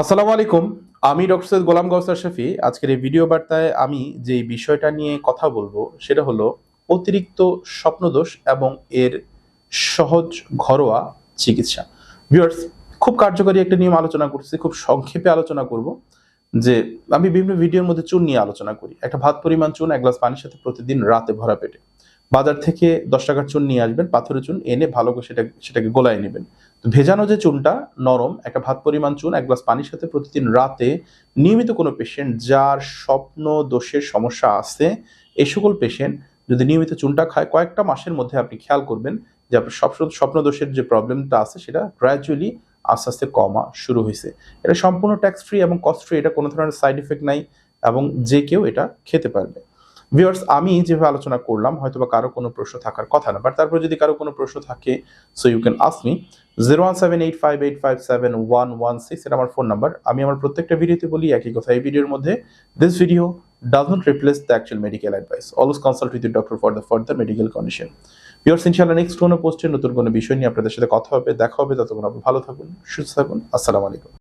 আসসালামু আলাইকুম, আমি ডক্টর সৈয়দ গোলাম গৌসার শফি। আজকের এই ভিডিও বার্তায় আমি যে বিষয়টা নিয়ে কথা বলব, সেটা হলো অতিরিক্ত স্বপ্নদোষ এবং এর সহজ ঘরোয়া চিকিৎসা। ভিউয়ার্স, খুব কার্যকরী একটা নিয়ম আলোচনা করছি, খুব সংক্ষেপে আলোচনা করব, যে আমি বিভিন্ন ভিডিওর মধ্যে চুন নিয়ে আলোচনা করি। একটা ভাত পরিমাণ চুন, এক গ্লাস পানির সাথে প্রতিদিন রাতে ভরা পেটে। বাজার থেকে দশ টাকার চুন নিয়ে আসবেন, পাথরের চুন এনে ভালো করে সেটা সেটাকে গোলায় নেবেন। তো ভেজানো যে চুনটা নরম, একটা ভাত পরিমাণ চুন, এক গ্লাস পানির সাথে প্রতিদিন রাতে নিয়মিত কোনো পেশেন্ট যার স্বপ্ন দোষের সমস্যা আছে এই সকল পেশেন্ট যদি নিয়মিত চুনটা খায়, কয়েকটা মাসের মধ্যে আপনি খেয়াল করবেন যে আপনার স্বপ্ন দোষের যে প্রবলেমটা আছে, সেটা গ্র্যাজুয়ালি আস্তে আস্তে কমা শুরু হয়েছে। এটা সম্পূর্ণ ট্যাক্স ফ্রি এবং কস্ট ফ্রি এটা কোনো ধরনের সাইড এফেক্ট নাই এবং যে কেউ এটা খেতে পারবে। ভিউয়ার্স আমি যেভাবে আলোচনা করলাম হয়তো বা কারও কোনো প্রশ্ন থাকার কথা না বাট তারপরে যদি কারও কোনো প্রশ্ন থাকে so you can ask me zero one seven eight five eight five seven one one six এটা আমার ফোন নাম্বার আমি আমার প্রত্যেকটা ভিডিওতে বলি একই কথা, এই ভিডিওর মধ্যে this video does not replace the actual medical advice always consult with doctor for the further medical condition viewers ইনশাআল্লাহ নেক্সট কোনো পোস্টে নতুন কোনো বিষয় নিয়ে আপনাদের সাথে কথা হবে, দেখা হবে, ততক্ষণ আপনি ভালো থাকুন, সুস্থ থাকুন, আসসালামু আলাইকুম।